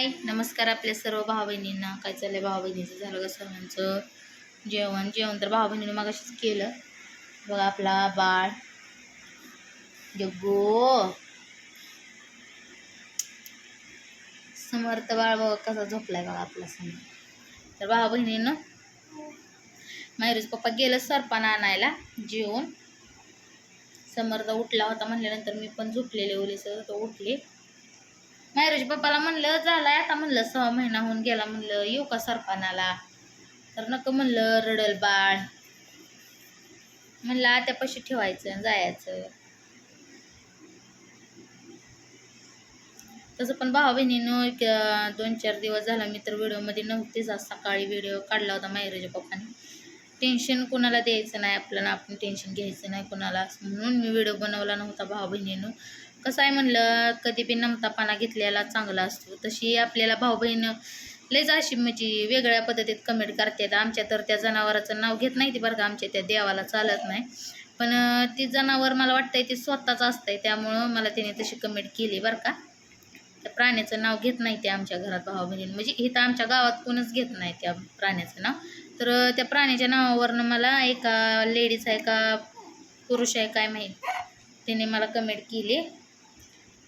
हाय. नमस्कार आपल्या सर्व भाव बहिणींना काय चाललंय भाऊ बहिणीचं झालं का सर्वांचं? जेवण? जेवण तर भाऊ बहिणीने मगाशीच केलं. बघा आपला बाळ. जग्गो. समर्थ बाळ बघा कसा झोपलाय बघा आपला समोर तर भाव बहिणीनं मायरूज पप्पा गेलं सरपान आणायला जेवण समर्थ उठला होता म्हणल्यानंतर मी पण झोपलेले ओलीसर तो उठले. मायरूज पप्पाला म्हणलं झालाय आता. म्हणलं सहा महिना होऊन गेला. म्हणलं येऊ का सरपानाला तर नको म्हणलं रडल बाळ. म्हणलं आत्यापाशी ठेवायचं जायचं. तसं पण भावा बहिणीनं दोन चार दिवस झाला मी तर व्हिडिओमध्ये नव्हतीच. आज सकाळी व्हिडिओ काढला होता मायरूच्या पप्पाने टेन्शन कोणाला द्यायचं नाही आपल्याला आपण टेन्शन घ्यायचं नाही कोणाला. म्हणून मी व्हिडिओ बनवला नव्हता भाऊ बहिणीनं कसं आहे म्हणलं कधी बी नमतापणा घेतलेला चांगला असतो तशी आपल्याला भाऊ बहीण लयच अशी म्हणजे वेगळ्या पद्धतीत कमेंट करतात. आमच्या तर त्या जनावराचं नाव घेत नाही ती बरं का आमच्या त्या देवाला चालत नाही. पण ती जनावर मला वाटतंय ती स्वतःच असतंय त्यामुळं मला त्याने तशी कमेंट केली बरं का. त्या प्राण्याचं नाव घेत नाही ते आमच्या घरात भाऊ बहिणी म्हणजे इथं आमच्या गावात कोणच घेत नाही त्या प्राण्याचं नाव. तर त्या प्राण्याच्या नावावरनं मला एका लेडीज आहे का पुरुष आहे काय माहीत त्याने मला कमेंट केली.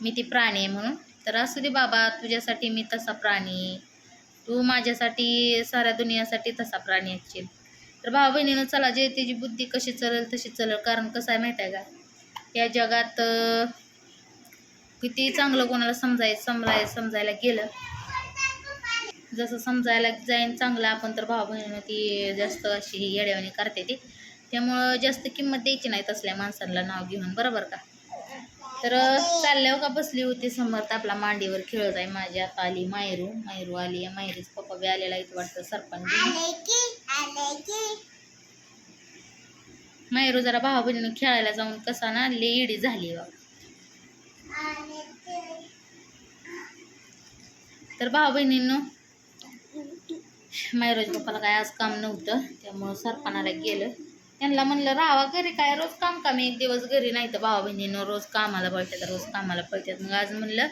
मी ती प्राणी आहे म्हणून. तर असू दे बाबा तुझ्यासाठी मी तसा प्राणी तू माझ्यासाठी साऱ्या दुनियासाठी तसा प्राणी असशील तर भाऊ बहिणीनं चला जे तिची बुद्धी कशी चलेल तशी चलेल. कारण कसं आहे माहीत आहे का? या जगात किती चांगलं कोणाला समजाय समजाय समजायला गेलं. जसं समजायला जाईन चांगलं आपण तर भाऊ बहिणीनं ती जास्त अशी येड्यावानी करते ती. त्यामुळं जास्त किंमत द्यायची नाही तसल्या माणसांना नाव घेऊन. बरोबर का? तर चालल्यावर का बसली होती समर्थ. आपला मांडीवर खेळत आहे माझी. आता आली मायरू मायरू आली. आहे मायरीच पप्पा बी आलेला इथं वाटतं सरपंच. मायरू जरा भावा बहिणीनं खेळायला जाऊन कसा ना लेडी झाली बा तर भावा बहिणीनं मायरोज पप्पाला काय आज काम नव्हतं त्यामुळं सरपणाला गेलं. त्यांना म्हणलं राहावा घरी काय रोज काम कामी एक दिवस घरी नाही तर भावा बहिणीनं रोज कामाला पळतात रोज कामाला पळतात मग आज म्हणलं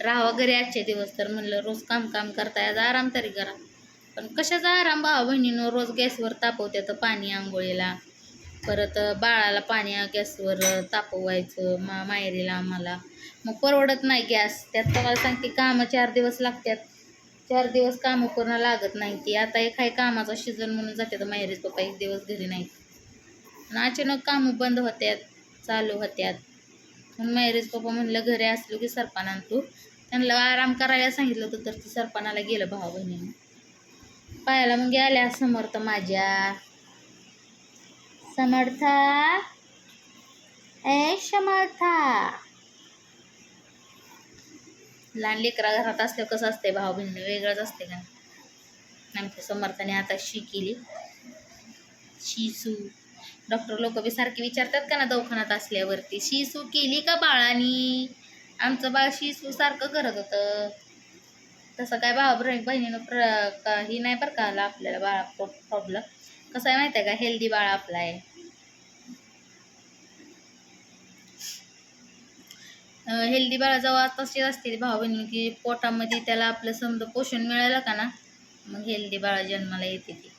राहावा घरी आजचे दिवस. तर म्हणलं रोज काम काम करताय आज आराम तरी करा. पण कशाचा आराम? भावा बहिणीनं रोज गॅसवर तापवतात पाणी आंघोळीला. परत बाळाला पाणी गॅसवर तापवायचं मा मायरीला आम्हाला. मग परवडत नाही गॅस. त्यात तुम्हाला सांगते कामं चार दिवस लागतात चार दिवस कामं पूर्ण लागत नाही ती. आता एक काही कामाचा सीझन म्हणून जाते तर माहेरीच पप्पा एक दिवस घरी नाही अचानक कामं बंद होत्यात चालू होत्यात. म्हणून मॅरेज पप्पा म्हणलं घरी असलो की सरपान तू. त्यांना आराम करायला सांगितलं होतं तर ती सरपानाला गेलं भाऊ बहिणी पायाला मग आल्या समर्थ माझ्या. समर्था? ए समर्था. लहान लेकरा घरात असल्यावर कसं असते भाऊ बहिणी वेगळंच असते का? आमच्या समर्थाने आता शी केली. शिसू डॉक्टर लोक बी सारखे विचारतात का ना दवाखान्यात असल्यावरती शिसू केली का बाळानी? आमचं बाळ शिसू सारखं करत होतं. तसं काय भाऊ बहिणीनं प्र ही नाही बरं का आला आपल्याला बाळा प्रॉब्लेम कसं आहे माहिती आहे का? हेल्दी बाळ आपला आहे. हेल्दी बाळा जवळ तशी असते भाऊ बहिणी की पोटामध्ये त्याला आपलं समजा पोषण मिळालं का ना मग हेल्दी बाळा जन्माला येते ती.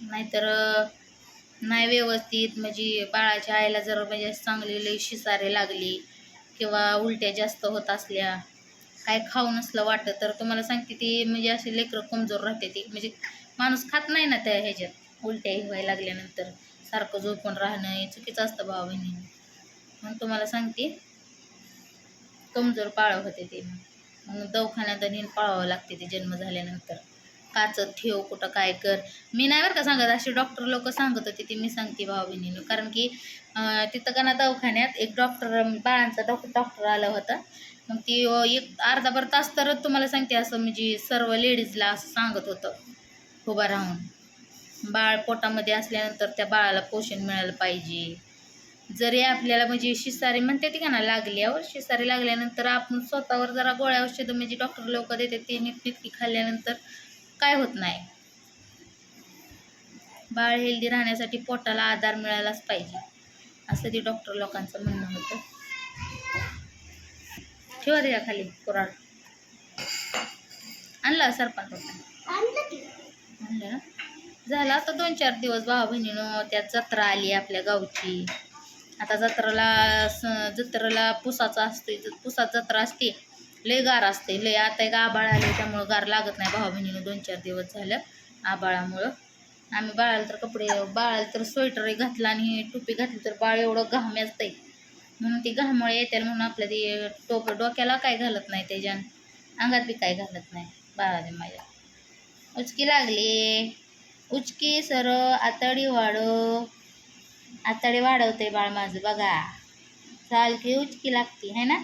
नाहीतर नाही व्यवस्थित म्हणजे बाळाच्या आईला जर म्हणजे चांगली लई शिसारे लागली किंवा उलट्या जास्त होत असल्या काय खाऊ नसलं वाटत तर तुम्हाला सांगते ती म्हणजे अशी लेकरं कमजोर राहते ती. म्हणजे माणूस खात नाही ना त्या ह्याच्यात उलट्या व्हायला लागल्यानंतर. सारखं झोपून राहणं हे चुकीचं असतं भाऊ बहिणी. म्हणून तुम्हाला सांगते कमजोर पाळव होते ते. मग दवाखान्यात नेऊन पाळावं लागते ते जन्म झाल्यानंतर. काचत ठेव कुठं काय कर. मी नाही बरं का सांगत अशी डॉक्टर लोक सांगत होते ती मी सांगते भाऊ बहिणीनं कारण की तिथं का ना दवाखान्यात एक डॉक्टर बाळांचा डॉक्टर डॉक्टर आला होता. मग ती एक अर्धा भर तास तर तुम्हाला सांगते असं म्हणजे सर्व लेडीजला असं सांगत होतं. उभा राहून. बाळ पोटामध्ये असल्यानंतर त्या बाळाला पोषण मिळालं पाहिजे. जरी आपल्याला म्हणजे शिसारी म्हणते ती का ना लागल्यावर शिसारी लागल्यानंतर आपण स्वतःवर जरा गोळ्या औषधं म्हणजे डॉक्टर लोक देते ते नीटनीटकी खाल्ल्यानंतर काय होत नाही. बाळ हेल्दी राहण्यासाठी पोटाला आधार मिळालाच पाहिजे असं ते डॉक्टर लोकांचं म्हणणं होतं. ठेवा द्या खाली कुराड. आणला सरपंच आणलं ना? झालं आता दोन चार दिवस भावा बहिणीनं त्यात जत्रा आली आपल्या गावची. आता जत्राला जत्रेला पुसाचा असते पुसात जत्रा असते. लय गार असते लय आता एक आबाळ आले त्यामुळं गार लागत नाही भावा बहिणीनं. दोन चार दिवस झालं आबाळामुळं. आम्ही बाळाला तर कपडे बाळाला तर स्वेटरही घातला आणि टोपी घातली तर बाळ एवढं घाम आहे म्हणून ती घामामुळे येते म्हणून आपल्या ती टोप डोक्याला काय घालत नाही त्याच्यान अंगात बी काय घालत नाही बाळाने माझ्या. उचकी लागली. उचकी सर आतडी वाढव. आतडी वाढवते बाळ माझं बघा. चाल की उचकी लागते है ना?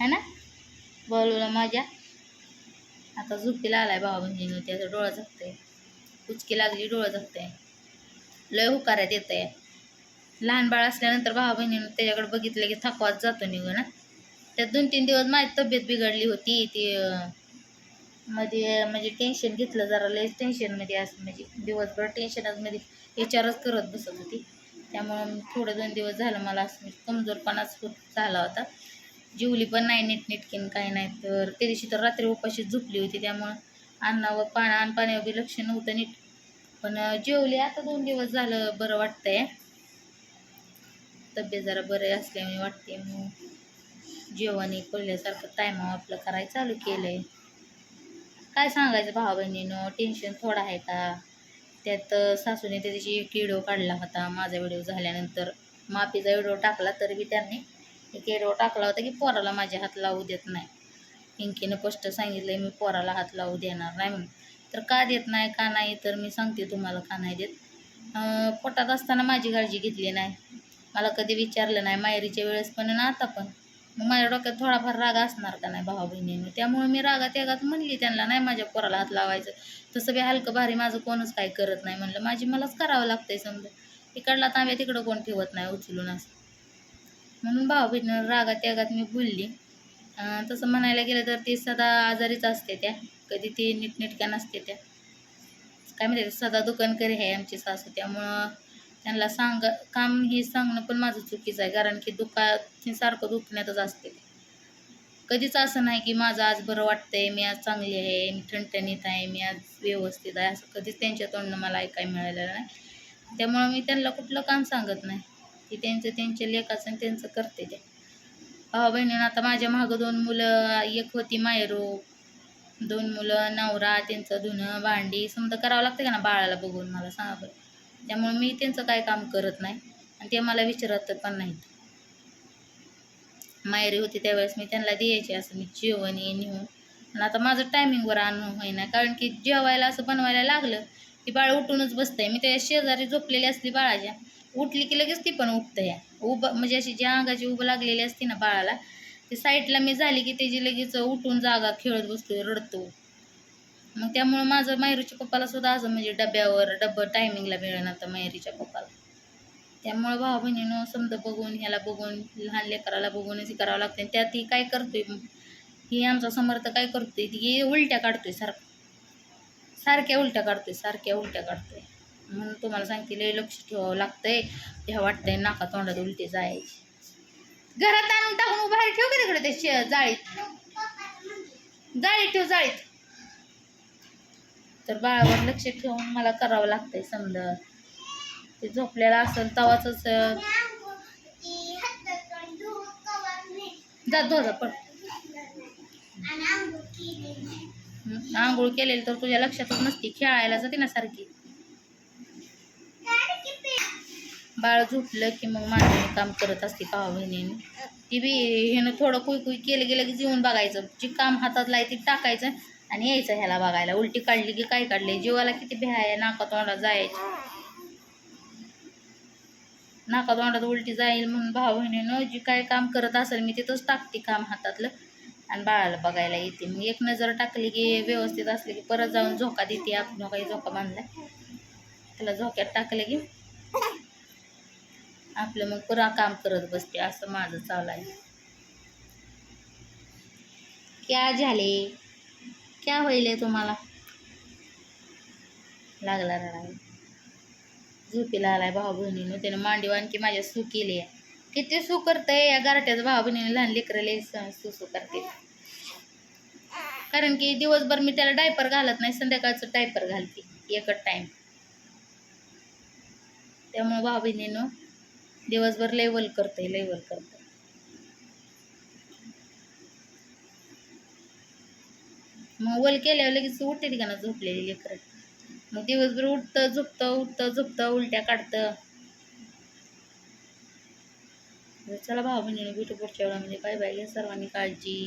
है ना? बोलवलं माझ्या. आता झोपीला आलाय भावा बहिणीनं त्याचं डोळा झाकतंय. उचकी लागली डोळं झाकतंय. लय हुकाऱ्यात आहे लहान बाळ असल्यानंतर भावा बहिणीनं त्याच्याकडे बघितलं की थकवाच जातो निघून ना त्यात दोन तीन दिवस माझी तब्येत बिघडली होती ती मध्ये म्हणजे टेन्शन घेतलं जरा लय टेन्शनमध्ये असं म्हणजे दिवसभर टेन्शनच मध्ये विचारच करत बसत होती. त्यामुळं थोडं दोन दिवस झालं मला असं म्हणजे कमजोरपणाच खूप झाला होता. जेवली पण नाही नीटनेटकीन काही नाही. तर त्या दिवशी तर रात्री उपाशी झोपली होती त्यामुळं अन्नावर पाण्या आणि पाण्यावर बी लक्ष नव्हतं नीट. पण जेवली. आता दोन दिवस झालं बरं वाटतंय. तब्येत जरा बरं असल्यामुळे वाटते मग जेवण एक पहिल्यासारखं टायमावर आपलं करायला चालू केलंय. काय सांगायचं भावा बहिणीनं टेन्शन थोडं आहे का? त्यात सासूने त्या दिवशी एक व्हिडिओ काढला होता. माझा व्हिडिओ झाल्यानंतर माफीचा व्हिडिओ टाकला तरी बी त्यांनी. एक टाकला होता की पोराला माझ्या हात लावू देत नाही. पिंकीनं स्पष्ट सांगितलं मी पोराला हात लावू देणार नाही म्हणून. तर का देत नाही का नाही तर मी सांगते तुम्हाला का नाही देत. पोटात असताना माझी काळजी घेतली नाही. मला कधी विचारलं नाही मायरीच्या वेळेस पण ना आता पण. मग माझ्या डोक्यात थोडाफार राग असणार का नाही भावा बहिणीनं त्यामुळे मी रागात यागात म्हणली त्यांना नाही माझ्या पोराला हात लावायचं. तसं बी हलकं भारी माझं कोणच काही करत नाही. म्हणलं माझी मलाच करावं लागतंय समजा. इकडला तांब्या तिकडं कोण ठेवत नाही उचलून असं. म्हणून भावा रागात यागात मी बोलली. तसं म्हणायला गेलं तर ती सदा आजारीच असते त्या. कधी ती नीटनेटक्या नसते त्या. काय म्हणते सदा दुकानकरी आहे आमची सासू. त्यामुळं त्यांना सांग काम हे सांगणं पण माझं चुकीचं आहे. कारण की दुखा सारखं दुखण्यातच असते कधीच असं नाही की माझं आज बरं वाटतंय मी आज चांगली आहे मी ठणठणीत आहे मी आज व्यवस्थित आहे. असं कधीच त्यांच्या तोंडनं मला ऐकायला मिळालेलं नाही. त्यामुळं मी त्यांना कुठलं काम सांगत नाही. की त्यांचं त्यांचे लेखाचं त्यांचं करते ते. भावा बहिणीनं आता माझ्या मागं दोन मुलं एक होती मायरो दोन मुलं नवरा त्यांचं धुणं भांडी समजा करावं लागतं का ना बाळाला बघून मला सांगा बरं. त्यामुळे मी त्यांचं काय काम करत नाही आणि ते मला विचारत पण नाहीत. मायरी होती त्यावेळेस मी त्यांना द्यायची असं मी जेवण ये नेऊन. आणि आता माझं टायमिंगवर आणून होईना कारण की जेवायला असं बनवायला लागलं की बाळ उठूनच बसतंय. मी त्या शेजारी झोपलेली असली बाळाच्या. उठली की लगेच ती पण उठतं या. उभं म्हणजे अशी ज्या अंगाची उभं लागलेली असते ना बाळाला ती साईडला मी झाली की त्याची लगेच उठून जागा खेळत बसतो रडतो मग त्यामुळं माझं मायरूच्या पप्पाला सुद्धा असं म्हणजे डब्यावर डब्बं टायमिंगला मिळेल आता मायरीच्या पप्पाला. त्यामुळं भाऊ बहिणीनं समजा बघून ह्याला बघून लहान लेकराला बघूनच हे करावं लागतं आणि त्यात ही काय करतोय? ही आमचा समर्थ काय करतोय? ती उलट्या काढतोय सारखं. सारख्या उलट्या काढतोय सारख्या उलट्या काढतोय. म्हणून तुम्हाला सांगते लय लक्ष ठेवावं लागतंय. तेव्हा वाटतंय नाका तोंडात उलटी जायची. घरात आणून टाकून बाहेर ठेव का तिकडे ते शे जाळीत? जाळीत ठेव जाळीत. तर बाळावर लक्ष ठेवून मला करावं लागतंय समजा. ते झोपलेला असेल तवाच जा धो पण आंघोळ केलेली तर तुझ्या लक्षातच नसती खेळायला जाते ना सारखी. बाळ झोपलं की मग माझ्याने काम करत असते भावा हो बहिणीने ती बी ह्यानं थोडं कुई कुई केलं गेलं की जेवण बघायचं. जी काम हातात लाय ती टाकायचं आणि यायचं ह्याला बघायला. उलटी काढली की काय काढले? जीवाला किती भ्या आहे नाका तोंडात जायची. नाका तोंडात उलटी जाईल म्हणून भाऊ बहिणीनं जी काय काम करत असेल मी तिथंच टाकते काम हातातलं आणि बाळाला बघायला येते. मग एक नजर टाकली की व्यवस्थित असली की परत जाऊन झोका देते. आपण काही झोका बांधलाय त्याला झोक्यात टाकले की आपलं मग पुरा काम करत बसते असं माझं चालू आहे. क्या झाले? क्या होईल तुम्हाला? लागला रडायला. झोपीला आलाय भाऊ बहिणीनं त्यानं मांडीव आणखी माझ्या सू केली आहे किती सू करतंय या गारट्याचं भाऊ बहिणीने लहान लेकरले सू सू करते. कारण की दिवसभर मी त्याला डायपर घालत नाही संध्याकाळचं डायपर घालते एकच टाईम त्यामुळं भाऊ बहिणीनं दिवसभर लेवल करते लेवल करते मग वल केल्यावर लगेच उठते का ना झोपलेली लेकर. मग दिवसभर उठतं झोपतं उठतं झोपतं उलट्या काढतं. चला भाऊ बहिणीने भेटू पुढच्या म्हणजे बाय बाय घ्या सर्वांनी काळजी.